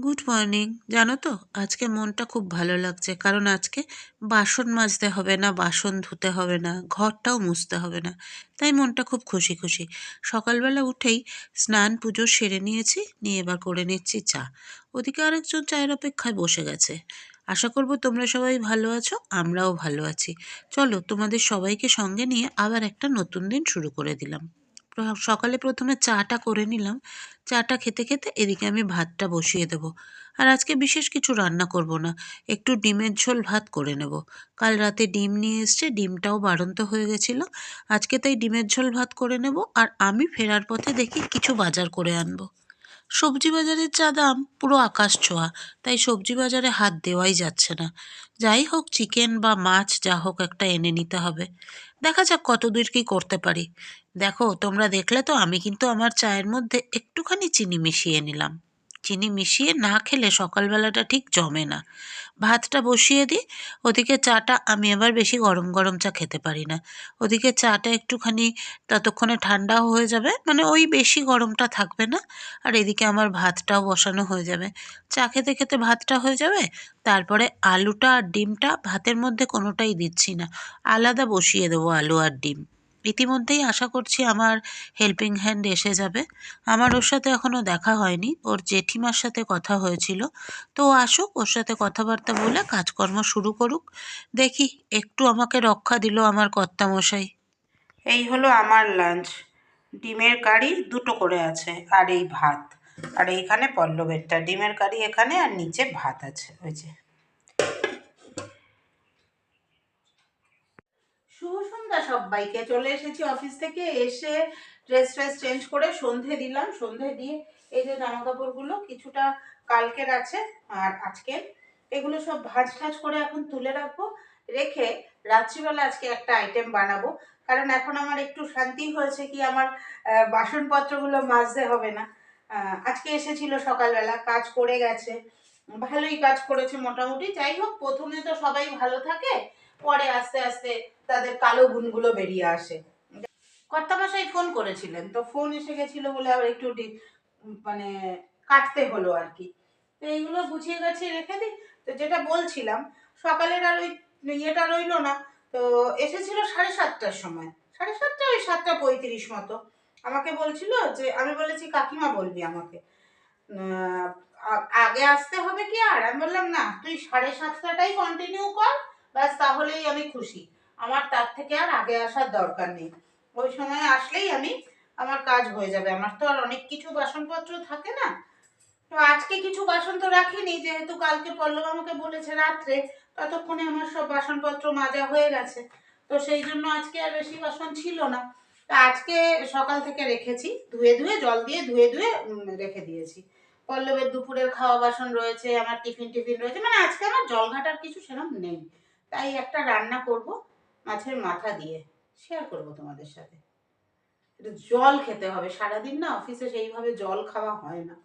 Good morning. জানো তো, আজকে মনটা খুব ভালো লাগছে। কারণ আজকে বাসন মাজতে হবে না, বাসন ধুতে হবে না, ঘরটাও মুছতে হবে না। তাই মনটা খুব খুশি খুশি। সকালবেলা উঠেই স্নান, পুজো সেরে নিয়েছি, নিয়ে এবার করে নিচ্ছি চা। ওদিকে আরেকজন চায়ের অপেক্ষায় বসে গেছে। আশা করব তোমরা সবাই ভালো আছো, আমরাও ভালো আছি। চলো তোমাদের সবাইকে সঙ্গে নিয়ে আবার একটা নতুন দিন শুরু করে দিলাম। সকালে প্রথমে চাটা করে নিলাম। চাটা খেতে খেতে এদিকে আমি ভাতটা বসিয়ে দেবো। আর আজকে বিশেষ কিছু রান্না করব না, একটু ডিমের ঝোল ভাত করে নেব। কাল রাতে ডিম নিয়ে এসছে, ডিমটাও বাড়ন্ত হয়ে গেছিল। আজকে তাই ডিমের ঝোল ভাত করে নেব আর আমি ফেরার পথে দেখি কিছু বাজার করে আনব। সবজি বাজারের যা দাম, পুরো আকাশ ছোঁয়া, তাই সবজি বাজারে হাত দেওয়াই যাচ্ছে না। যাই হোক, চিকেন বা মাছ যা হোক একটা এনে নিতে হবে। দেখা যাক কতদূর কী করতে পারি। দেখো, তোমরা দেখলে তো আমি কিন্তু আমার চায়ের মধ্যে একটুখানি চিনি মিশিয়ে নিলাম। চিনি মিশিয়ে না খেলে সকালবেলাটা ঠিক জমে না। ভাতটা বসিয়ে দিই, ওদিকে চাটা আমি আবার বেশি গরম গরম চা খেতে পারি না। ওদিকে চাটা একটুখানি ততক্ষণে ঠান্ডাও হয়ে যাবে মানে ওই বেশি গরমটা থাকবে না, আর এদিকে আমার ভাতটাও বসানো হয়ে যাবে। চা খেতে খেতে ভাতটা হয়ে যাবে, তারপরে আলুটা আর ডিমটা ভাতের মধ্যে কোনোটাই দিচ্ছি না। আলাদা বসিয়ে দেবো আলু আর ডিম। ইতিমধ্যেই আশা করছি আমার হেল্পিং হ্যান্ড এসে যাবে। আমার ওর সাথে এখনও দেখা হয়নি। ওর জেঠিমার সাথে কথা হয়েছিল। তো আসুক, ওর সাথে কথাবার্তা বলে কাজকর্ম শুরু করুক। দেখি, একটু আমাকে রক্ষা দিল আমার কর্তামশাই। এই হলো আমার লাঞ্চ ডিমের কারি দুটো করে আছে, আর এই ভাত। আর এইখানে পল্লবেরটা। ডিমের কারি এখানে, আর নিচে ভাত আছে। ওই যে। শুভ সন্ধ্যা সবাইকে। চলে এসেছি অফিস থেকে, এসে ড্রেস ট্রেস চেঞ্জ করে সন্ধে দিলাম। সন্ধে দিয়ে এই যে জামা কাপড়গুলো কিছুটা কালকের আছে, আর আজকের। এগুলো সব ভাজ টাজ করে এখন তুলে রাখব, রেখে রাত্রিবেলা আজকে একটা আইটেম বানাবো। কারণ এখন আমার একটু শান্তি হয়েছে কি আমার বাসনপত্রগুলো মাজতে হবে না। আজকে এসেছিল সকালবেলা, কাজ করে গেছে। ভালোই কাজ করেছে মোটামুটি। যাই হোক, প্রথমে তো সবাই ভালো থাকে পরে আস্তে আস্তে তাদের কালো গুণগুলো বেরিয়ে আসে। কর্তামশাই ফোন করেছিলেন, তো ফোন এসে গেছিল বলে আবার একটু মানে কাটতে হলো আর কি। তো এইগুলো গুছিয়ে গেছে রেখে দিই। তো যেটা বলছিলাম, সকালের আর ওই ইয়েটা রইল না, তো এসেছিল সাড়ে সাতটার সময়। সাড়ে সাতটা, ওই সাতটা পঁয়ত্রিশ মতো। আমাকে বলছিল যে, আমি বলেছি, কাকিমা বলবি আমাকে। আগে আসতে হবে কি আর? আমি বললাম, না, তুই সাড়ে সাতটাটাই কন্টিনিউ কর ব্যাস, তাহলেই আমি খুশি। আমার তার থেকে আর আগে আসার দরকার নেই। ওই সময় আসলেই আমি আমার কাজ হয়ে যাবে। আমার তো আর অনেক কিছু বাসনপত্র থাকে না। তো আজকে কিছু বাসন তো রাখিনি, যেহেতু কালকে পল্লব আমাকে বলেছে রাত্রে, ততক্ষণে আমার সব বাসনপত্র মাজা হয়ে গেছে। তো সেই জন্য আজকে আর বেশি বাসন ছিল না। তা আজকে সকাল থেকে রেখেছি। ধুয়ে ধুয়ে, জল দিয়ে ধুয়ে ধুয়ে রেখে দিয়েছি। পল্লবের দুপুরের খাওয়া বাসন রয়েছে, আমার টিফিন টিফিন রয়েছে। মানে আজকে আমার জল ঘাটার কিছু সেরকম নেই। তাই একটা রান্না করব মাছের মাথা দিয়ে। শেয়ার করব তোমাদের সাথে। একটু জল খেতে হবে। সারাদিন না অফিসে সেইভাবে জল খাওয়া হয় না।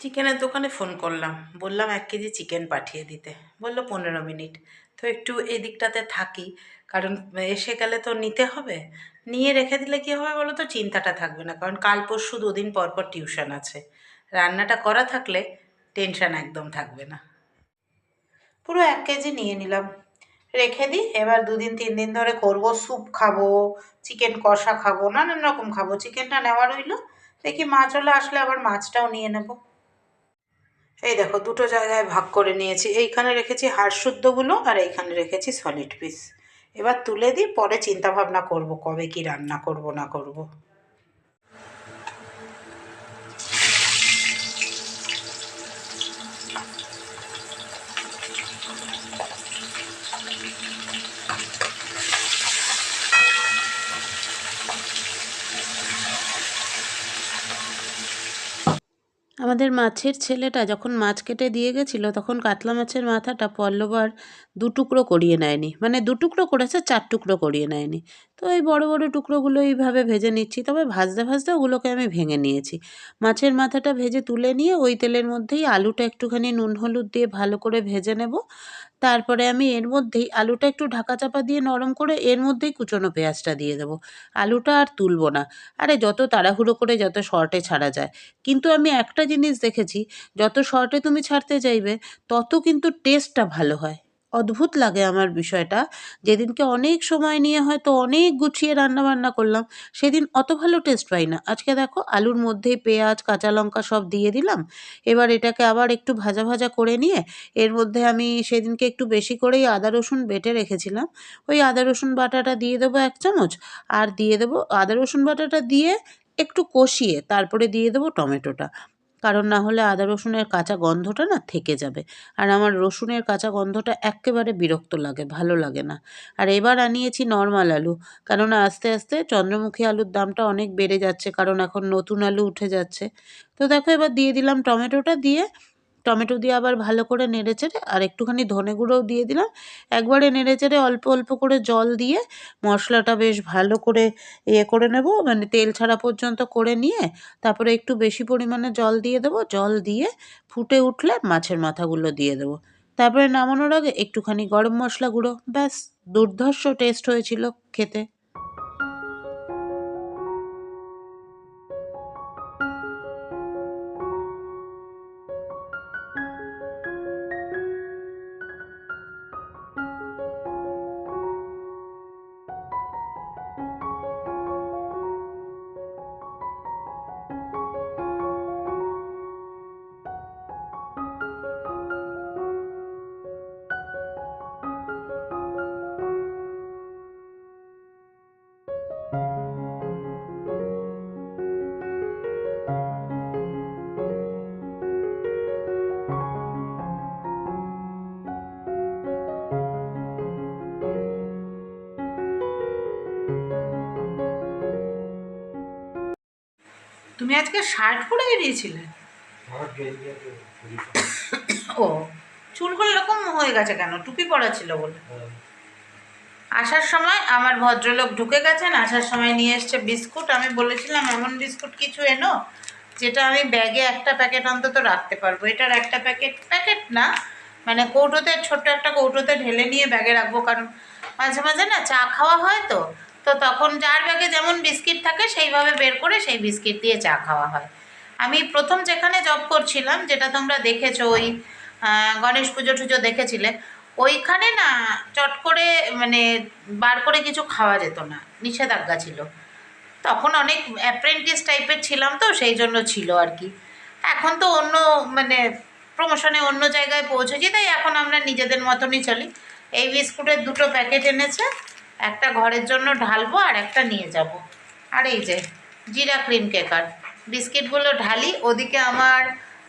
চিকেনের দোকানে ফোন করলাম। বললাম এক কেজি চিকেন পাঠিয়ে দিতে। বলল পনেরো মিনিট। তো একটু এই দিকটাতে থাকি। কারণ এসে গেলে তো নিতে হবে। নিয়ে রেখে দিলে কী হবে বলো তো? চিন্তাটা থাকবে না। কারণ কাল পরশু দুদিন পর পর টিউশন আছে। রান্নাটা করা থাকলে টেনশন একদম থাকবে না। পুরো এক কেজি নিয়ে নিলাম। রেখে দিই, এবার দুদিন তিন দিন ধরে করব, স্যুপ খাব, চিকেন কষা খাব, নানান রকম খাব। চিকেনটা নেওয়া রইল, দেখি মাছ হলে আসলে আবার মাছটাও নিয়ে নেব। এই দেখো, দুটো জায়গায় ভাগ করে নিয়েছি। এইখানে রেখেছি হাড় শুদ্ধগুলো আর এইখানে রেখেছি সলিড পিস এবার তুলে দিই, পরে চিন্তা ভাবনা করব, কবে কি রান্না করব, না করব। আমাদের মাছের ছেলেটা যখন মাছ কেটে দিয়ে গেছিল, তখন কাতলা মাছের মাথাটা পল্লবার দু টুকরো করিয়ে নেয়নি। মানে দু টুকরো করেছে, চার টুকরো করিয়ে নেয়নি। তো এই বড় বড় টুকরোগুলো এইভাবে ভেজে নিচ্ছি। তবে ভাজতে ভাজতে ওগুলোকে আমি ভেঙে নিয়েছি। মাছের মাথাটা ভেজে তুলে নিয়ে ওই তেলের মধ্যেই আলুটা একটুখানি নুন হলুদ দিয়ে ভালো করে ভেজে নেব। তারপরে আমি এর মধ্যেই আলুটা একটু ঢাকা চাপা দিয়ে নরম করে এর মধ্যেই কুচনো পেঁয়াজটা দিয়ে দেবো। আলুটা আর তুলবো না। আরে যত তাড়াহুড়ো করে যত শর্টে ছাড়া যায়। কিন্তু আমি একটা জিনিস দেখেছি, যত শর্টে তুমি ছাড়তে চাইবে, তত কিন্তু টেস্টটা ভালো হয়। অদ্ভুত লাগে আমার বিষয়টা। যেদিনকে অনেক সময় নিয়ে হয়তো অনেক গুছিয়ে রান্না বান্না করলাম, সেদিন অত ভালো টেস্ট পাই না। আজকে দেখো আলুর মধ্যেই পেঁয়াজ, কাঁচা লঙ্কা সব দিয়ে দিলাম। এবার এটাকে আবার একটু ভাজা ভাজা করে নিয়ে, এর মধ্যে আমি সেদিনকে একটু বেশি করেই আদা, রসুন বেটে রেখেছিলাম। ওই আদা, রসুন বাটাটা দিয়ে দেবো এক চামচ আর দিয়ে দেবো আদা, রসুন বাটাটা দিয়ে একটু কষিয়ে তারপরে দিয়ে দেবো টমেটোটা। কারণ না হলে আদা রসুনের কাঁচা গন্ধটা না থেকে যাবে। আর আমার রসুনের কাঁচা গন্ধটা একেবারে বিরক্ত লাগে, ভালো লাগে না। আর এবার আনিয়েছি নর্মাল আলু, কেননা আস্তে আস্তে চন্দ্রমুখী আলুর দামটা অনেক বেড়ে যাচ্ছে, কারণ এখন নতুন আলু উঠে যাচ্ছে। তো দেখো এবার দিয়ে দিলাম টমেটোটা দিয়ে টমেটো দিয়ে আবার ভালো করে নেড়েচেড়ে আর একটুখানি ধনে গুঁড়োও দিয়ে দিলাম। একবারে নেড়েচেড়ে অল্প অল্প করে জল দিয়ে মশলাটা বেশ ভালো করে ইয়ে করে নেব। মানে তেল ছাড়া পর্যন্ত করে নিয়ে তারপরে একটু বেশি পরিমাণে জল দিয়ে দেবো। জল দিয়ে ফুটে উঠলে মাছের মাথাগুলো দিয়ে দেবো। তারপরে নামানোর আগে একটুখানি গরম মশলা গুঁড়ো। ব্যাস, দুর্ধর্ষ টেস্ট হয়েছিল খেতে। তুমি আজকে শার্ট পরে বেরিয়েছিলে? ও, চুলগুলো এরকম হয়ে গেছে কেন? টুপি পরা ছিল বলে। আসার সময় আমার ভদ্রলোক ঢুকে গেছেন, আসার সময় নিয়ে এসছে বিস্কুট। আমি বলেছিলাম, এমন বিস্কুট কিছু এনো, যেটা আমি ব্যাগে একটা প্যাকেট অন্তত রাখতে পারব। এটার একটা প্যাকেট প্যাকেট না মানে কৌটোতে, ছোট্ট একটা কৌটোতে ঢেলে নিয়ে ব্যাগে রাখব। কারণ মাঝে মাঝে না চা খাওয়া হয় তো তো তখন যার ব্যাগে যেমন বিস্কিট থাকে, সেইভাবে বের করে সেই বিস্কিট দিয়ে চা খাওয়া হয়। আমি প্রথম যেখানে জব করছিলাম, যেটা তোমরা দেখেছ ওই গণেশ পুজো টুজো দেখেছিলে, ওইখানে না চট করে মানে বার করে কিছু খাওয়া যেত না, নিষেধাজ্ঞা ছিল। তখন অনেক অ্যাপ্রেন্টিস টাইপের ছিলাম তো, সেই জন্য ছিল আর কি। এখন তো অন্য মানে প্রমোশনে অন্য জায়গায় পৌঁছেছি, তাই এখন আমরা নিজেদের মতনই চলি। এই বিস্কুটের দুটো প্যাকেট এনেছে একটা ঘরের জন্য ঢালবো আর একটা নিয়ে যাব। আর এই যে, জিরা ক্রিম কেকার। বিস্কিটগুলো ঢালি, ওদিকে আমার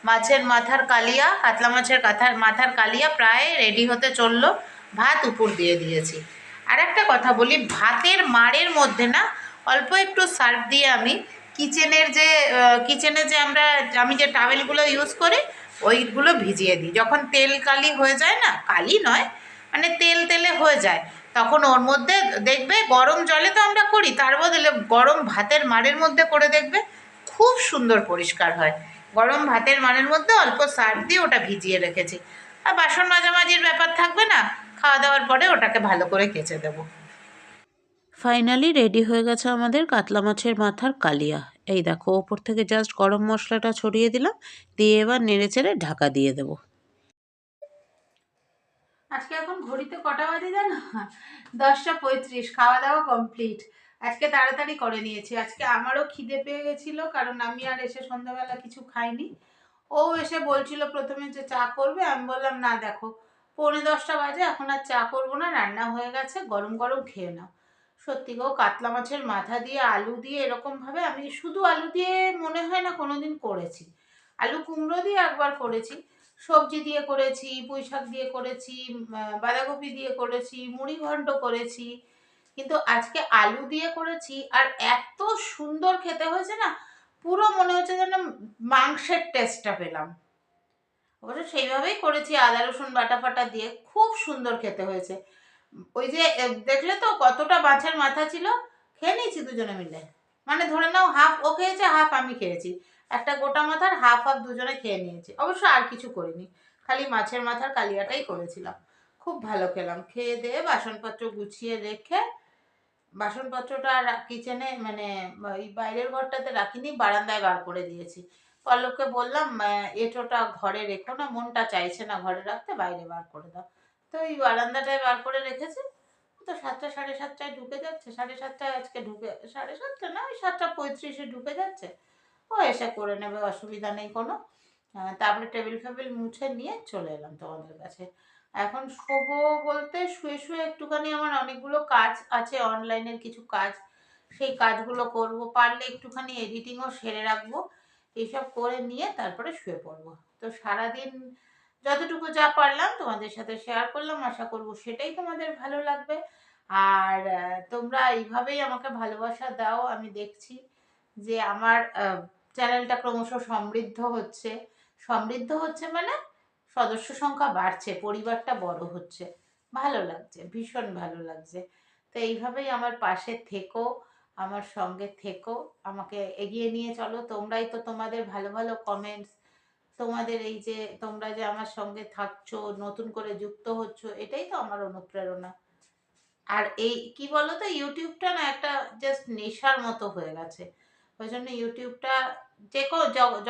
মাছের মাথার কালিয়া, কাতলা মাছের কাথার মাথার কালিয়া প্রায় রেডি হতে চলল। ভাত উপর দিয়ে দিয়েছি। আর একটা কথা বলি, ভাতের মাড়ের মধ্যে না, অল্প একটু সার্ফ দিয়ে আমি কিচেনের যে কিচেনে যে আমরা, আমি যে টাওয়েলগুলো ইউজ করি, ওইগুলো ভিজিয়ে দিই। যখন তেল কালি হয়ে যায় না, কালি নয় মানে তেল তেলে হয়ে যায়। তখন ওর মধ্যে দেখবে গরম জলে তো আমরা করি, তার বদলে গরম ভাতের মাড়ের মধ্যে করে দেখবে, খুব সুন্দর পরিষ্কার হয়। গরম ভাতের মাড়ের মধ্যে অল্প সার দিয়ে ওটা ভিজিয়ে রেখেছি। আর বাসন মাজামাজির ব্যাপার থাকবে না, খাওয়া দাওয়ার পরে ওটাকে ভালো করে কেচে দেবো। ফাইনালি রেডি হয়ে গেছে আমাদের কাতলা মাছের মাথার কালিয়া। এই দেখো, ওপর থেকে জাস্ট গরম মশলাটা ছড়িয়ে দিলাম, দিয়ে এবার নেড়ে চেড়ে ঢাকা দিয়ে দেবো। আজকে এখন ঘড়িতে কটা বাজে জানো? দশটা পঁয়ত্রিশ, খাওয়া দাওয়া কমপ্লিট আজকে তাড়াতাড়ি করে নিয়েছি। আজকে আমারও খিদে পেয়ে গেছিল, কারণ আমি আর এসে সন্ধ্যাবেলা কিছু খাইনি। ও এসে বলছিল প্রথমে যে চা করবে, আমি বললাম, না, দেখো, পৌনে দশটা বাজে, এখন আর চা করব না, রান্না হয়ে গেছে, গরম গরম খেয়ে নাও। সত্যি গো, কাতলা মাছের মাথা দিয়ে, আলু দিয়ে, এরকমভাবে আমি শুধু আলু দিয়ে মনে হয় না কোনোদিন করেছি। আলু কুমড়ো দিয়ে একবার করেছি। সবজি দিয়ে করেছি পুঁই শাক দিয়ে করেছি বাঁধাকপি দিয়ে করেছি মুড়ি ঘন্ট করেছি। কিন্তু আজকে আলু দিয়ে করেছি আর এত সুন্দর খেতে হয়েছে না, পুরো মনে হচ্ছে যেন মাংসের টেস্টটা পেলাম। অবশ্য সেইভাবেই করেছি, আদা, রসুন, বাটা ফাটা দিয়ে খুব সুন্দর খেতে হয়েছে। ওই যে দেখলে তো কতটা মাছের মাথা ছিল? খেয়ে নিয়েছি দুজনে মিলে। মানে ধরে নাও, হাফ ও খেয়েছে, হাফ আমি খেয়েছি। একটা গোটা মাথার হাফ হাফ দুজনে খেয়ে নিয়েছি। অবশ্য আর কিছু করিনি। খালি মাছের মাথার কালিয়াটাই করেছিলাম। খুব ভালো খেলাম। খেয়ে দিয়ে বাসনপত্র গুছিয়ে রেখে বাসনপত্রটা কিচেনে মানে ওই বাইরের ঘরটাতে রাখিনি, বারান্দায় বার করে দিয়েছি। পল্লবকে বললাম এটোটা ঘরে রেখো না, মনটা চাইছে না ঘরে রাখতে, বাইরে বার করে দাও। তো ওই বারান্দাটায় বার করে রেখেছি। তো সাতটা, সাড়ে সাতটায় ঢুকে যাচ্ছে। সাড়ে সাতটায় আজকে ঢুকে, সাড়ে সাতটা না, ওই সাতটা পঁয়ত্রিশে ঢুকে যাচ্ছে। ও, এসে করে নেবে, অসুবিধা নেই কোনো। তারপরে টেবিল ফেবিল মুছে নিয়ে চলে এলাম তোমাদের কাছে। এখন শোবো বলতে শুয়ে শুয়ে একটুখানি আমার অনেকগুলো কাজ আছে অনলাইনের কিছু কাজ। সেই কাজগুলো করব, পারলে একটুখানি এডিটিংও সেরে রাখব। এইসব করে নিয়ে তারপরে শুয়ে পড়ব। তো সারাদিন যতটুকু যা পারলাম তোমাদের সাথে শেয়ার করলাম, আশা করব সেটাই তোমাদের ভালো লাগবে। আর তোমরা এইভাবেই আমাকে ভালোবাসা দাও, আমি দেখছি যে আমার চ্যানেলটা ক্রমশ সমৃদ্ধ হচ্ছে। সমৃদ্ধ হচ্ছে মানে সদস্য সংখ্যা বাড়ছে, পরিবারটা বড় হচ্ছে। ভালো লাগছে, ভীষণ ভালো লাগছে। তো এইভাবেই আমার পাশে থেকো, আমার সঙ্গে থেকো, আমাকে এগিয়ে নিয়ে চলো। তোমরাই তো তোমাদের ভালো ভালো কমেন্টস তোমাদের এই যে তোমরা যে আমার সঙ্গে থাকছো, নতুন করে যুক্ত হচ্ছ, এটাই তো আমার অনুপ্রেরণা। আর এই কি বলো তো ইউটিউবটা না একটা জাস্ট নেশার মতো হয়ে গেছে। ওই জন্য ইউটিউবটা যে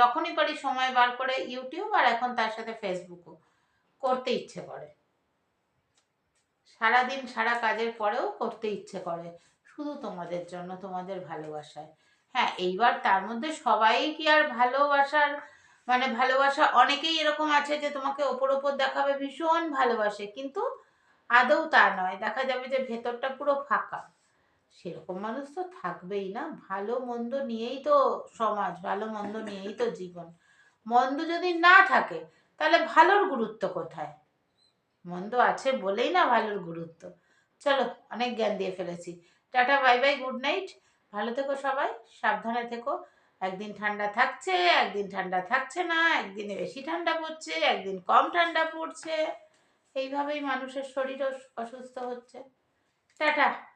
যখনই পারি সময় বার করে ইউটিউব আর এখন তার সাথে ফেসবুকও করতে ইচ্ছে করে। সারাদিন সারা কাজের পরেও করতে ইচ্ছে করে, শুধু তোমাদের জন্য, তোমাদের ভালোবাসায়। হ্যাঁ এইবার তার মধ্যে সবাই কি আর ভালোবাসার মানে ভালোবাসা অনেকেই এরকম আছে যে তোমাকে ওপর ওপর দেখাবে, ভীষণ ভালোবাসে, কিন্তু আদৌ তা নয়। দেখা যাবে যে ভেতরটা পুরো ফাঁকা। সেরকম মানুষ তো থাকবেই না। ভালো, মন্দ নিয়েই তো সমাজ, ভালো, মন্দ নিয়েই তো জীবন। মন্দ যদি না থাকে, তাহলে ভালোর গুরুত্ব কোথায়? মন্দ আছে বলেই না ভালোর গুরুত্ব। চলো, অনেক জ্ঞান দিয়ে ফেলেছি। Tata, bye bye, good night. ভালো থেকো সবাই, সাবধানে থেকো। একদিন ঠান্ডা থাকছে, একদিন ঠান্ডা থাকছে না, একদিন বেশি ঠান্ডা পড়ছে, একদিন কম ঠান্ডা পড়ছে। এইভাবেই মানুষের শরীর অসুস্থ হচ্ছে। টাটা।